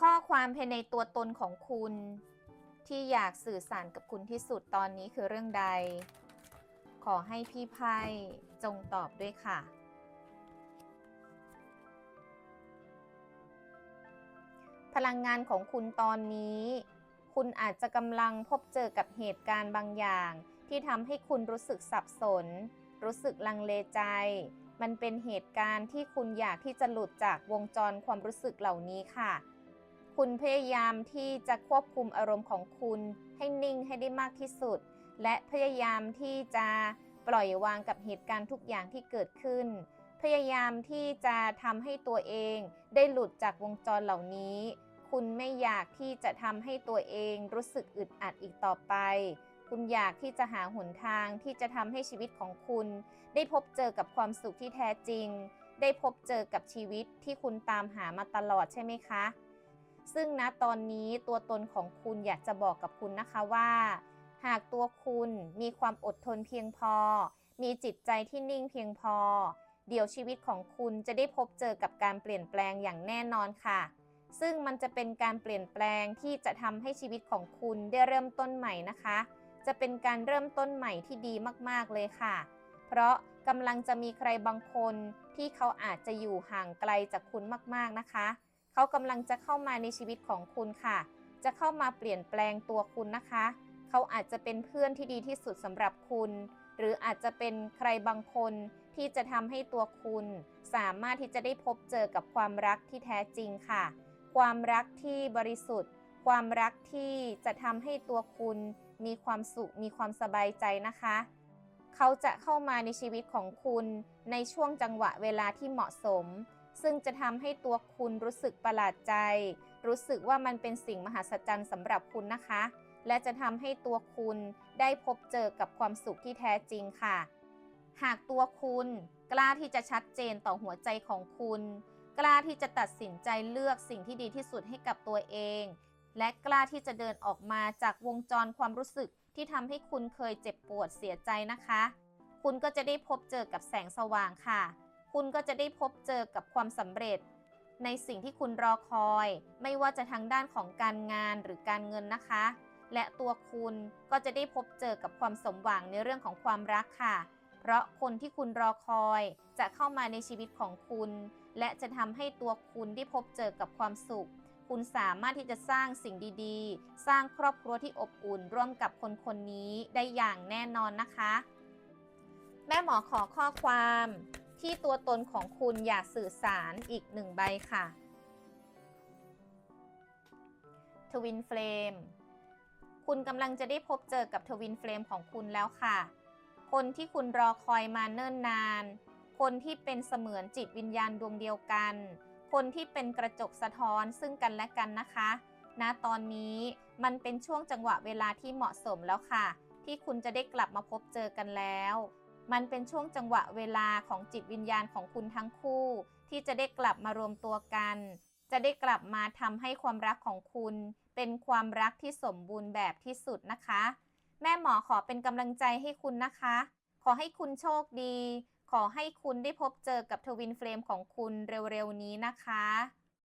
ข้อความภายในตัวตนของคุณ ที่อยากสื่อสารกับคุณที่สุดตอนนี้คือเรื่องใด ขอให้พี่ไพ่จงตอบด้วยค่ะ พลังงานของคุณตอนนี้ คุณอาจจะกำลังพบเจอกับเหตุการณ์บางอย่าง ที่ทำให้คุณรู้สึกสับสน รู้สึกลังเลใจมันเป็นเหตุการณ์ที่คุณอยากที่จะหลุดจากวงจรความรู้สึกเหล่านี้ค่ะ คุณพยายามที่จะควบคุมอารมณ์ของคุณให้นิ่งให้ได้มากที่สุด และพยายามที่จะปล่อยวางกับเหตุการณ์ทุกอย่างที่เกิดขึ้น พยายามที่จะทำให้ตัวเองได้หลุดจากวงจรเหล่านี้ คุณไม่อยากที่จะทำให้ตัวเองรู้สึกอึดอัดอีกต่อไป คุณอยากที่จะหาหนทางที่จะทำให้ชีวิตของคุณ ได้พบเจอกับความสุขที่แท้จริง ได้พบเจอกับชีวิตที่คุณตามหามาตลอดใช่ไหมคะ ซึ่งณตอนนี้ตัวตนของคุณอยากจะบอกกับคุณนะคะว่า หากตัวคุณมีความอดทนเพียงพอ มีจิตใจที่นิ่งเพียงพอ เดี๋ยวชีวิตของคุณจะได้พบเจอกับการเปลี่ยนแปลงอย่างแน่นอนค่ะ ซึ่งมันจะเป็นการเปลี่ยนแปลงที่จะทำให้ชีวิตของคุณได้เริ่มต้นใหม่นะคะ จะเป็นการเริ่มต้นใหม่ที่ดีมากๆเลยค่ะ เพราะกำลังจะมีใครบางคนที่เขาอาจจะอยู่ห่างไกลจากคุณมากๆนะคะ เขากำลังจะเข้ามาในชีวิตของคุณค่ะ จะเข้ามาเปลี่ยนแปลงตัวคุณนะคะ เขาอาจจะเป็นเพื่อนที่ดีที่สุดสำหรับคุณ หรืออาจจะเป็นใครบางคนที่จะทำให้ตัวคุณ สามารถที่จะได้พบเจอกับความรักที่แท้จริงค่ะ ความรักที่บริสุทธิ์ ความรักที่จะทำให้ตัวคุณมีความสุขมีความสบายใจนะคะ เขาจะเข้ามาในชีวิตของคุณในช่วงจังหวะเวลาที่เหมาะสม ซึ่งจะทำให้ตัวคุณรู้สึกประหลาดใจ รู้สึกว่ามันเป็นสิ่งมหัศจรรย์สำหรับคุณนะคะ และจะทำให้ตัวคุณได้พบเจอกับความสุขที่แท้จริงค่ะ หากตัวคุณกล้าที่จะชัดเจนต่อหัวใจของคุณ กล้าที่จะตัดสินใจเลือกสิ่งที่ดีที่สุดให้กับตัวเอง และกล้าที่จะเดินออกมาจากวงจรความรู้สึกที่ทำให้คุณเคยเจ็บปวดเสียใจนะคะ คุณก็จะได้พบเจอกับแสงสว่างค่ะ คุณก็จะได้พบเจอกับความสำเร็จ ในสิ่งที่คุณรอคอย ไม่ว่าจะทางด้านของการงานหรือการเงินนะคะ และตัวคุณก็จะได้พบเจอกับความสมหวังในเรื่องของความรักค่ะ เพราะคนที่คุณรอคอยจะเข้ามาในชีวิตของคุณ และจะทำให้ตัวคุณได้พบเจอกับความสุข คุณสามารถที่จะสร้างสิ่งดีๆ สร้างครอบครัวที่อบอุ่นร่วมกับคนคนนี้ได้อย่างแน่นอนนะคะ แม่หมอขอข้อความ ที่ตัวตนของคุณอยากสื่อสารอีกหนึ่งใบค่ะทวินเฟลมคุณกำลังจะได้พบเจอกับทวินเฟลมของคุณแล้วค่ะ คนที่คุณรอคอยมาเนิ่นนาน คนที่เป็นเสมือนจิตวิญญาณดวงเดียวกัน คนที่เป็นกระจกสะท้อนซึ่งกันและกันนะคะณตอนนี้มันเป็นช่วงจังหวะเวลาที่เหมาะสมแล้วค่ะ ที่คุณจะได้กลับมาพบเจอกันแล้ว มันเป็นช่วงจังหวะเวลาของจิตวิญญาณของคุณทั้งคู่ ที่จะได้กลับมารวมตัวกัน จะได้กลับมาทำให้ความรักของคุณ เป็นความรักที่สมบูรณ์แบบที่สุดนะคะ แม่หมอขอเป็นกำลังใจให้คุณนะคะ ขอให้คุณโชคดี ขอให้คุณได้พบเจอกับทวินเฟลมของคุณเร็วๆนี้นะคะ